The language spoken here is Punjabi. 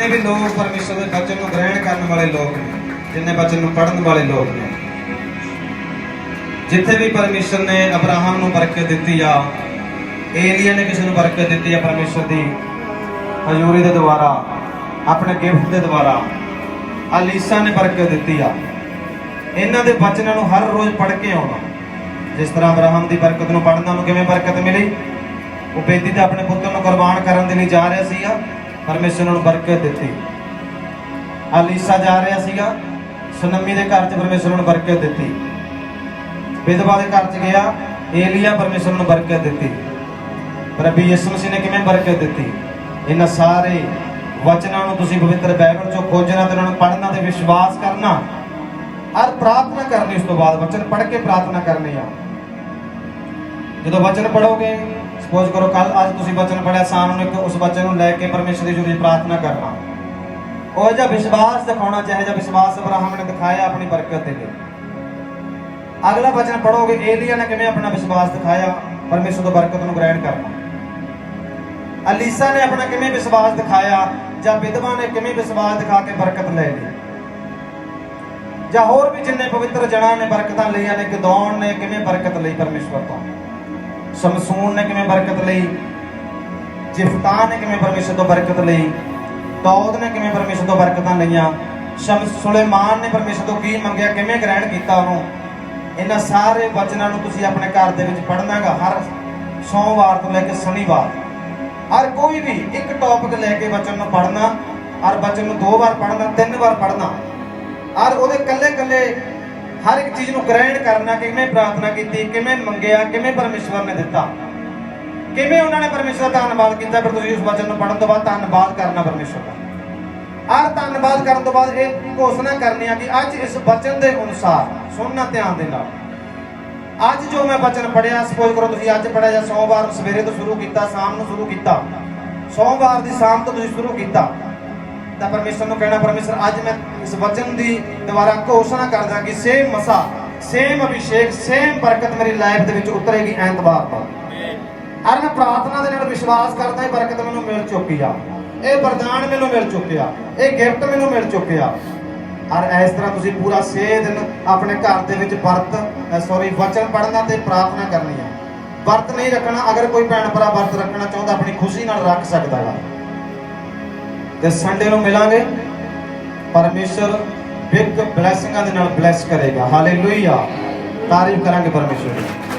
ਜਿੰਨੇ ਵੀ ਲੋਕ ਪਰਮੇਸ਼ਰ ਦੇ ਬਚਨ ਨੂੰ ਗ੍ਰਹਿਣ ਕਰਨ ਵਾਲੇ ਲੋਕ ਨੇ, ਜਿੰਨੇ ਬਚਨ ਨੂੰ ਪੜ੍ਹਨ ਵਾਲੇ ਲੋਕ ਨੇ, ਜਿੱਥੇ ਵੀ ਪਰਮੇਸ਼ਰ ਨੇ ਅਬਰਾਹਮ ਨੂੰ ਬਰਕਤ ਦਿੱਤੀ ਆ, ਏਲੀਆ ਨੇ ਕਿਸੇ ਨੂੰ ਬਰਕਤ ਦਿੱਤੀ ਆ ਪਰਮੇਸ਼ਰ ਦੀ, ਹਜ਼ੂਰੀ ਦੇ ਦੁਆਰਾ, ਆਪਣੇ ਗਿਫਟ ਦੇ ਦੁਆਰਾ, ਅਲੀਸਾ ਨੇ ਬਰਕਤ ਦਿੱਤੀ ਆ। ਇਹਨਾਂ ਦੇ ਬਚਨਾਂ ਨੂੰ ਹਰ ਰੋਜ਼ ਪੜ੍ਹ ਕੇ ਆਉਣਾ। ਜਿਸ ਤਰ੍ਹਾਂ ਅਬਰਾਹਮ ਦੀ ਬਰਕਤ ਨੂੰ ਪੜਨਾ ਨੂੰ ਕਿਵੇਂ ਬਰਕਤ ਮਿਲੀ? ਉਹ ਬੇਦੀ ਤੇ ਆਪਣੇ ਪੁੱਤਰ ਨੂੰ ਕੁਰਬਾਨ ਕਰਨ ਦੇ ਲਈ ਜਾ ਰਿਹਾ ਸੀਗਾ। ਪਰਮੇਸ਼ਰ ਨੂੰ ਬਰਕਤ ਦਿੱਤੀ। ਅਲੀਸਾ ਜਾ ਰਿਹਾ ਸੀਗਾ, ਸੁਨਮੀ ਦੇ ਘਰ 'ਚ ਪਰਮੇਸ਼ਰ ਨੂੰ ਬਰਕਤ ਦਿੱਤੀ। ਵਿਧਵਾ ਦੇ ਘਰ 'ਚ ਗਿਆ, ਏਲੀਆ ਪਰਮੇਸ਼ਰ ਨੂੰ ਬਰਕਤ ਦਿੱਤੀ। ਪ੍ਰਭੂ ਯਿਸੂ ਮਸੀਹ ਨੇ ਕਿਵੇਂ ਬਰਕਤ ਦਿੱਤੀ? ਇਹਨਾਂ ਸਾਰੇ ਵਚਨਾਂ ਨੂੰ ਤੁਸੀਂ ਪਵਿੱਤਰ ਬਾਈਬਲ 'ਚੋਂ ਖੋਜਣਾ ਤੇ ਉਹਨਾਂ ਨੂੰ ਪੜ੍ਹਨਾ ਤੇ ਵਿਸ਼ਵਾਸ ਕਰਨਾ। ਔਰ ਪ੍ਰਾਰਥਨਾ ਕਰਨੀ, ਉਸ ਤੋਂ ਬਾਅਦ ਵਚਨ ਪੜ੍ਹ ਕੇ ਪ੍ਰਾਰਥਨਾ ਕਰਨੀ ਆ। ਜਦੋਂ ਵਚਨ ਪੜੋਗੇ ਸਪੋਜ਼ ਕਰੋ ਕੱਲ ਅੱਜ ਤੁਸੀਂ ਬਚਨ ਪੜਿਆ ਸ਼ਾਮ ਨੂੰ ਇੱਕ ਉਸ ਵਚਨ ਨੂੰ ਲੈ ਕੇ ਪਰਮੇਸ਼ਰ ਦੀ ਜੁਰੀ ਪ੍ਰਾਰਥਨਾ ਕਰਨਾ। ਉਹ ਜਿਹਾ ਵਿਸ਼ਵਾਸ ਦਿਖਾਉਣਾ ਚਾਹੇ ਜਿਹਾ ਵਿਸ਼ਵਾਸ ਅਬਰਾਹਮ ਨੇ ਦਿਖਾਇਆ ਆਪਣੀ ਬਰਕਤ ਦੇ ਲਈ ਅਗਲਾ ਵਚਨ ਪੜੋਗੇ ਏਲੀਆ ਨੇ ਕਿਵੇਂ ਆਪਣਾ ਵਿਸ਼ਵਾਸ ਦਿਖਾਇਆ, ਪਰਮੇਸ਼ਰ ਤੋਂ ਬਰਕਤ ਨੂੰ ਗ੍ਰਹਿਣ ਕਰਨਾ। ਅਲੀਸਾ ਨੇ ਆਪਣਾ ਕਿਵੇਂ ਵਿਸ਼ਵਾਸ ਦਿਖਾਇਆ, ਜਾਂ ਵਿਧਵਾ ਨੇ ਕਿਵੇਂ ਵਿਸ਼ਵਾਸ ਦਿਖਾ ਕੇ ਬਰਕਤ ਲੈ ਲਈ? ਜਾਂ ਹੋਰ ਵੀ ਜਿੰਨੇ ਪਵਿੱਤਰ ਜਣਾ ਨੇ ਬਰਕਤਾਂ ਲਈਆਂ ਨੇ ਗਦੌਣ ਨੇ ਕਿਵੇਂ ਬਰਕਤ ਲਈ ਪਰਮੇਸ਼ਵਰ ਤੋਂ? ਸਮਸੂਨ ਨੇ ਕਿਵੇਂ ਬਰਕਤ ਲਈ? ਜਿਫਤਾ ਨੇ ਕਿਵੇਂ ਪਰਮੇਸ਼ਰ ਤੋਂ ਬਰਕਤ ਲਈ? ਦੌਦ ਨੇ ਕਿਵੇਂ ਪਰਮੇਸ਼ਰ ਤੋਂ ਬਰਕਤਾਂ ਲਈਆਂ? ਸ਼ਮਸ ਸੁਲੇਮਾਨ ਨੇ ਪਰਮੇਸ਼ਰ ਤੋਂ ਕੀ ਮੰਗਿਆ? ਕਿਵੇਂ ਗ੍ਰਹਿਣ ਕੀਤਾ ਉਹਨੂੰ? ਇਹਨਾਂ ਸਾਰੇ ਵਚਨਾਂ ਨੂੰ ਤੁਸੀਂ ਆਪਣੇ ਘਰ ਦੇ ਵਿੱਚ ਪੜ੍ਹਨਾਗਾ ਹਰ ਸੋਮਵਾਰ ਤੋਂ ਲੈ ਕੇ ਸ਼ਨੀਵਾਰ। ਹਰ ਕੋਈ ਵੀ ਇੱਕ ਟੌਪਿਕ ਲੈ ਕੇ ਵਚਨ ਨੂੰ ਪੜ੍ਹਨਾ ਔਰ ਵਚਨ ਨੂੰ ਦੋ ਵਾਰ ਪੜ੍ਹਨਾ, ਤਿੰਨ ਵਾਰ ਪੜ੍ਹਨਾ ਔਰ ਉਹਦੇ ਕੱਲੇ ਕੱਲੇ ਹਰ ਇੱਕ ਚੀਜ਼ ਨੂੰ ਗ੍ਰਹਿਣ ਕਰਨਾ, ਕਿਵੇਂ ਪ੍ਰਾਰਥਨਾ ਕੀਤੀ, ਕਿਵੇਂ ਮੰਗਿਆ, ਕਿਵੇਂ ਪਰਮੇਸ਼ਵਰ ਨੇ ਦਿੱਤਾ। ਕਿਵੇਂ ਉਹਨਾਂ ਨੇ ਪਰਮੇਸ਼ਵਰ ਦਾ ਧੰਨਵਾਦ ਕੀਤਾ? ਫਿਰ ਤੁਸੀਂ ਉਸ ਵਚਨ ਨੂੰ ਪੜ੍ਹਨ ਤੋਂ ਬਾਅਦ ਧੰਨਵਾਦ ਕਰਨਾ ਪਰਮੇਸ਼ਵਰ ਦਾ। ਔਰ ਧੰਨਵਾਦ ਕਰਨ ਤੋਂ ਬਾਅਦ ਇਹ ਘੋਸ਼ਣਾ ਕਰਨੀ ਆ ਕਿ ਅੱਜ ਇਸ ਵਚਨ ਦੇ ਅਨੁਸਾਰ, ਸੁਣਨਾ ਧਿਆਨ ਦੇ ਨਾਲ। ਅੱਜ ਜੋ ਮੈਂ ਵਚਨ ਪੜਿਆ ਸਪੋਜ਼ ਕਰੋ ਤੁਸੀਂ ਅੱਜ ਪੜਿਆ ਜਾਂ ਸੋਮਵਾਰ ਨੂੰ ਸਵੇਰੇ ਤੋਂ ਸ਼ੁਰੂ ਕੀਤਾ, ਸ਼ਾਮ ਨੂੰ ਸ਼ੁਰੂ ਕੀਤਾ। ਸੋਮਵਾਰ ਦੀ ਸ਼ਾਮ ਤੋਂ ਤੁਸੀਂ ਸ਼ੁਰੂ ਕੀਤਾ। ਤਾਂ ਪਰਮੇਸ਼ਰ ਨੂੰ ਕਹਿਣਾ, ਪਰਮੇਸ਼ਰ, ਅੱਜ ਮੈਂ ਇਸ ਵਚਨ ਦੀ ਦੁਆਰਾ ਘੋਸ਼ਣਾ ਕਰਦਾ ਕਿ ਸੇਮ ਮਸਾ ਸੇਮ ਅਭਿਸ਼ੇਕ ਸੇਮ ਬਰਕਤ ਮੇਰੀ ਲਾਈਫ ਦੇ ਵਿੱਚ ਉਤਰੇਗੀ ਐਤਵਾਰ ਤੋਂ। ਅਰ ਮੈਂ ਪ੍ਰਾਰਥਨਾ ਦੇ ਨਾਲ ਵਿਸ਼ਵਾਸ ਕਰਦਾ, ਇਹ ਬਰਕਤ ਮੈਨੂੰ ਮਿਲ ਚੁੱਕੀ ਆ। ਇਹ ਵਰਦਾਨ ਮੈਨੂੰ ਮਿਲ ਚੁੱਕਿਆ। ਇਹ ਗਿਫਟ ਮੈਨੂੰ ਮਿਲ ਚੁੱਕਿਆ। ਔਰ ਇਸ ਤਰ੍ਹਾਂ ਤੁਸੀਂ ਪੂਰਾ 6 ਦਿਨ ਆਪਣੇ ਘਰ ਦੇ ਵਿੱਚ ਵਰਤ ਸੌਰੀ ਵਚਨ ਪੜ੍ਹਨਾ ਤੇ ਪ੍ਰਾਰਥਨਾ ਕਰਨੀ ਆ। ਵਰਤ ਨਹੀਂ ਰੱਖਣਾ, ਅਗਰ ਕੋਈ ਭੈਣ ਭਰਾ ਵਰਤ ਰੱਖਣਾ ਚਾਹੁੰਦਾ, ਆਪਣੀ ਖੁਸ਼ੀ ਨਾਲ ਰੱਖ ਸਕਦਾ ਹੈ ਤੇ ਸੰਡੇ ਨੂੰ ਮਿਲਾਂਗੇ। ਪਰਮੇਸ਼ਰ ਬਿਗ ਬਲੇਸਿੰਗਾਂ ਦੇ ਨਾਲ ਬਲੇਸ ਕਰੇਗਾ। ਹਾਲੇਲੂਇਆ ਤਾਰੀਫ ਕਰਾਂਗੇ ਪਰਮੇਸ਼ਰ ਦੀ।